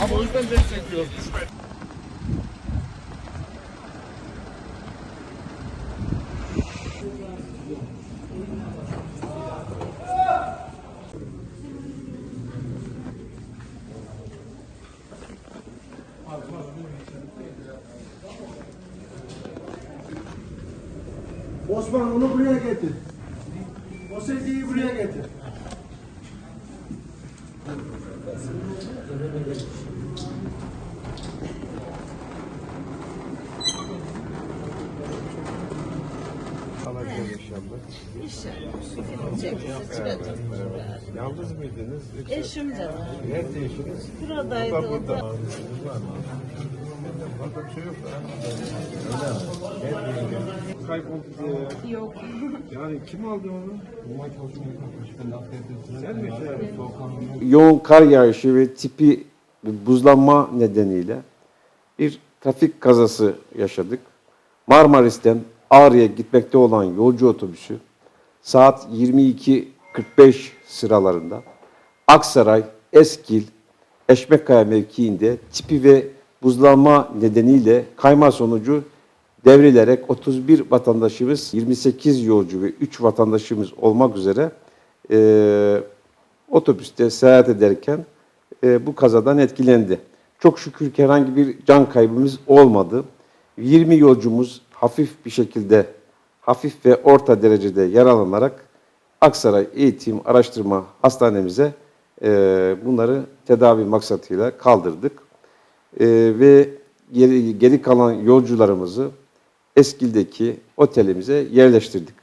O yüzden destekliyorum. Osman onu buraya getir. O sediyi buraya getir. Yalnız mıydınız? Eşim de var. Nerede eşiniz? Buradaydı o da. Burada bir şey yok. Kayboldu diye. Yok. Yani kim aldı onu? Sen mi şey yoğun kar yağışı ve tipi buzlanma nedeniyle bir trafik kazası yaşadık. Marmaris'ten Ağrı'ya gitmekte olan yolcu otobüsü saat 22.45 sıralarında Aksaray, Eskil, Eşmekkaya mevkiinde tipi ve buzlanma nedeniyle kayma sonucu devrilerek 31 vatandaşımız, 28 yolcu ve 3 vatandaşımız olmak üzere eee otobüste seyahat ederken e, bu kazadan etkilendi. Çok şükür ki herhangi bir can kaybımız olmadı. 20 yolcumuz hafif bir şekilde, hafif ve orta derecede yaralanarak Aksaray Eğitim Araştırma Hastanemize e, bunları tedavi maksatıyla kaldırdık. E, ve geri, geri kalan yolcularımızı Eskil'deki otelimize yerleştirdik.